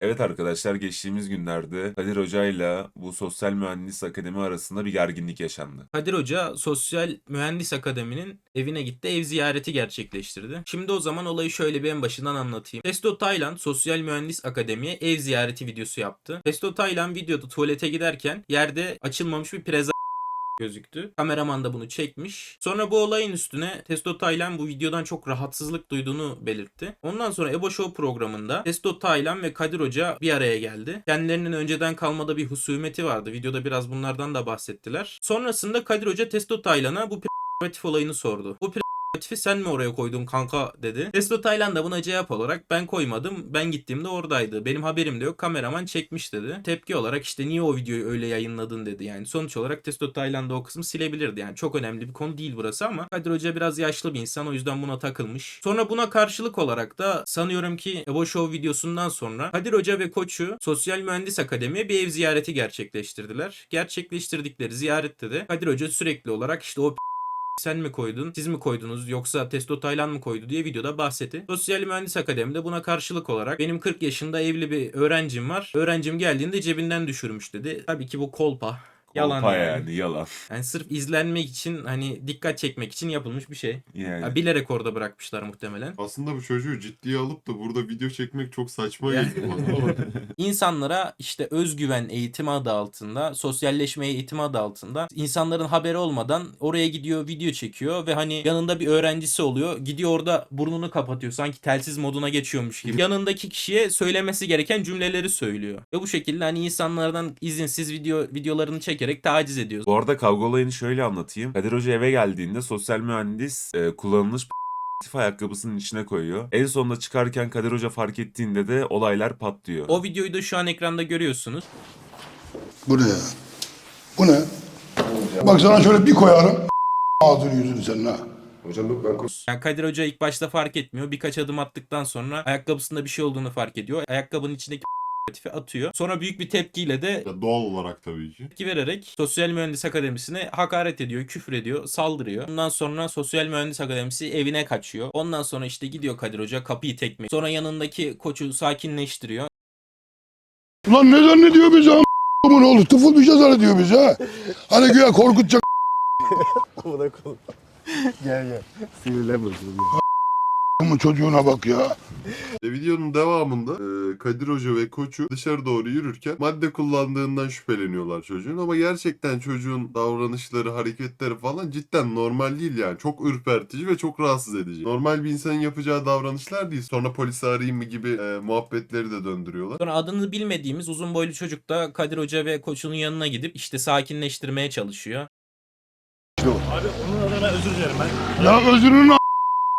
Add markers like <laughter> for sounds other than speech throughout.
Evet arkadaşlar geçtiğimiz günlerde Kadir Hoca ile bu Sosyal Mühendis Akademi arasında bir gerginlik yaşandı. Kadir Hoca Sosyal Mühendis Akademi'nin evine gitti ev ziyareti gerçekleştirdi. Şimdi o zaman olayı şöyle bir en başından anlatayım. Testo Taylan Sosyal Mühendis Akademi'ye ev ziyareti videosu yaptı. Testo Taylan videoda tuvalete giderken yerde açılmamış bir preza gözüktü. Kameraman da bunu çekmiş. Sonra bu olayın üstüne Testo Taylan bu videodan çok rahatsızlık duyduğunu belirtti. Ondan sonra Ebo Show programında Testo Taylan ve Kadir Hoca bir araya geldi. Kendilerinin önceden kalmada bir husumeti vardı. Videoda biraz bunlardan da bahsettiler. Sonrasında Kadir Hoca Testo Taylan'a bu prezervatif <laughs> olayını sordu. Bu prezervatifi sen mi oraya koydun kanka dedi. Testo Taylan da buna cevap olarak ben koymadım. Ben gittiğimde oradaydı. Benim haberim de yok. Kameraman çekmiş dedi. Tepki olarak işte niye o videoyu öyle yayınladın dedi. Yani sonuç olarak Testo Taylan da o kısmı silebilirdi. Yani çok önemli bir konu değil burası ama Kadir Hoca biraz yaşlı bir insan o yüzden buna takılmış. Sonra buna karşılık olarak da sanıyorum ki Ebo Show videosundan sonra Kadir Hoca ve koçu Sosyal Mühendis Akademi'ye bir ev ziyareti gerçekleştirdiler. Gerçekleştirdikleri ziyarette de Kadir Hoca sürekli olarak işte o sen mi koydun, siz mi koydunuz yoksa Testo Taylan mı koydu diye videoda bahsetti. Sosyal Mühendis Akademi'de buna karşılık olarak benim 40 yaşında evli bir öğrencim var. Öğrencim geldiğinde cebinden düşürmüş dedi. Tabii ki bu kolpa. Yalan Kolpa yani. yani yalan. Yani sırf izlenmek için hani dikkat çekmek için yapılmış bir şey. Yani. Ya bilerek orada bırakmışlar muhtemelen. Aslında bu çocuğu ciddiye alıp da burada video çekmek çok saçma Yani. geliyor bana ama <laughs> İnsanlara işte özgüven eğitimi adı altında, sosyalleşme eğitimi adı altında insanların haberi olmadan oraya gidiyor, video çekiyor ve hani yanında bir öğrencisi oluyor. Gidiyor orada burnunu kapatıyor. Sanki telsiz moduna geçiyormuş gibi. <laughs> Yanındaki kişiye söylemesi gereken cümleleri söylüyor. Ve bu şekilde hani insanlardan izinsiz video videolarını çekerek taciz ediyor. Bu arada kavga olayını şöyle anlatayım. Kadir Hoca eve geldiğinde sosyal mühendis e, kullanılmış p- ayakkabısının içine koyuyor. En sonunda çıkarken Kadir Hoca fark ettiğinde de olaylar patlıyor. O videoyu da şu an ekranda görüyorsunuz. Bu ne ya? Bu ne? Bak sana şöyle bir koyarım. <laughs> Ağzını yüzünü senin ha. Yani Kadir Hoca ilk başta fark etmiyor. Birkaç adım attıktan sonra ayakkabısında bir şey olduğunu fark ediyor. Ayakkabının içindeki f- atıyor. Sonra büyük bir tepkiyle de ya doğal olarak tabii ki. tepki vererek Sosyal Mühendis Akademisi'ne hakaret ediyor, küfür ediyor, saldırıyor. Ondan sonra Sosyal Mühendis Akademisi evine kaçıyor. Ondan sonra işte gidiyor Kadir Hoca kapıyı tekme. Sonra yanındaki koçu sakinleştiriyor. Ulan ne zannediyor bizi ne oldu? Tıfıl bir şey zannediyor bizi ha. Hani güya korkutacak <laughs> Amına koyayım. gel gel. Sinirlenme dur. Mı çocuğuna bak ya. E, videonun devamında e, Kadir Hoca ve koçu dışarı doğru yürürken madde kullandığından şüpheleniyorlar çocuğun ama gerçekten çocuğun davranışları, hareketleri falan cidden normal değil yani. Çok ürpertici ve çok rahatsız edici. Normal bir insanın yapacağı davranışlar değil. Sonra polisi arayayım mı gibi e, muhabbetleri de döndürüyorlar. Sonra adını bilmediğimiz uzun boylu çocuk da Kadir Hoca ve koçunun yanına gidip işte sakinleştirmeye çalışıyor. Abi onun adına özür dilerim ben. Ya özrünü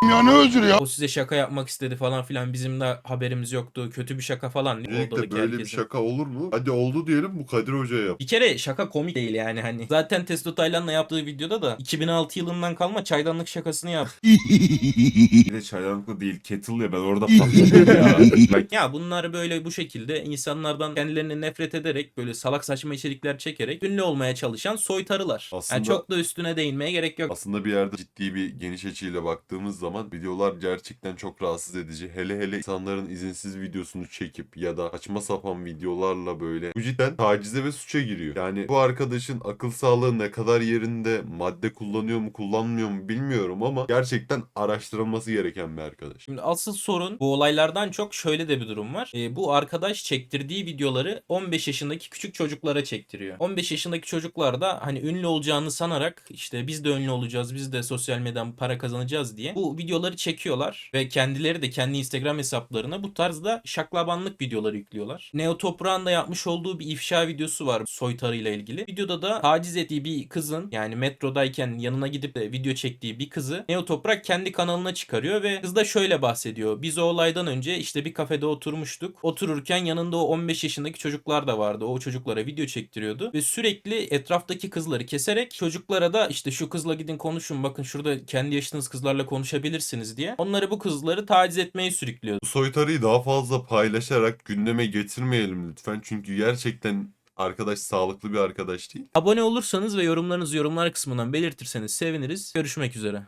ya ne özrü ya? O size şaka yapmak istedi falan filan bizim de haberimiz yoktu. Kötü bir şaka falan. Öncelikle Oradaki böyle bir herkesin. şaka olur mu? Hadi oldu diyelim bu Kadir Hoca'ya yap. Bir kere şaka komik değil yani hani. Zaten Testo Taylan'la yaptığı videoda da 2006 yılından kalma çaydanlık şakasını yaptı. <laughs> Bir de çaydanlıklı değil kettle ya ben orada patladım ya. Bak, <laughs> Ya bunlar böyle bu şekilde insanlardan kendilerini nefret ederek böyle salak saçma içerikler çekerek ünlü olmaya çalışan soytarılar. Aslında- Yani çok da üstüne değinmeye gerek yok. Aslında bir yerde ciddi bir geniş açıyla baktığımız zaman videolar gerçekten çok rahatsız edici. Hele hele insanların izinsiz videosunu çekip ya da saçma sapan videolarla böyle bu cidden tacize ve suça giriyor. Yani bu arkadaşın akıl sağlığı ne kadar yerinde madde kullanıyor mu kullanmıyor mu bilmiyorum ama gerçekten araştırılması gereken bir arkadaş. Şimdi asıl sorun bu olaylardan çok şöyle de bir durum var. Ee, bu arkadaş çektirdiği videoları 15 yaşındaki küçük çocuklara çektiriyor. 15 yaşındaki çocuklar da hani ünlü olacağını sanarak işte biz de ünlü olacağız, biz de sosyal medyadan para kazanacağız diye bu videoları çekiyorlar ve kendileri de kendi Instagram hesaplarına bu tarzda şaklabanlık videoları yüklüyorlar. Neo Toprağ'ın da yapmış olduğu bir ifşa videosu var soytarıyla ilgili. Videoda da taciz ettiği bir kızın yani metrodayken yanına gidip de video çektiği bir kızı Neo Toprak kendi kanalına çıkarıyor ve kız da şöyle bahsediyor. Biz o olaydan önce işte bir kafede oturmuştuk. Otururken yanında o 15 yaşındaki çocuklar da vardı. O çocuklara video çektiriyordu ve sürekli etraftaki kızları keserek çocuklara da işte şu kızla gidin konuşun bakın şurada kendi yaşınız kızlarla konuşabilirsiniz diye. Onları bu kızları taciz etmeye sürüklüyordu. Bu soytarıyı daha fazla paylaşarak gündeme getirmeyelim lütfen. Çünkü gerçekten arkadaş sağlıklı bir arkadaş değil. Abone olursanız ve yorumlarınızı yorumlar kısmından belirtirseniz seviniriz. Görüşmek üzere.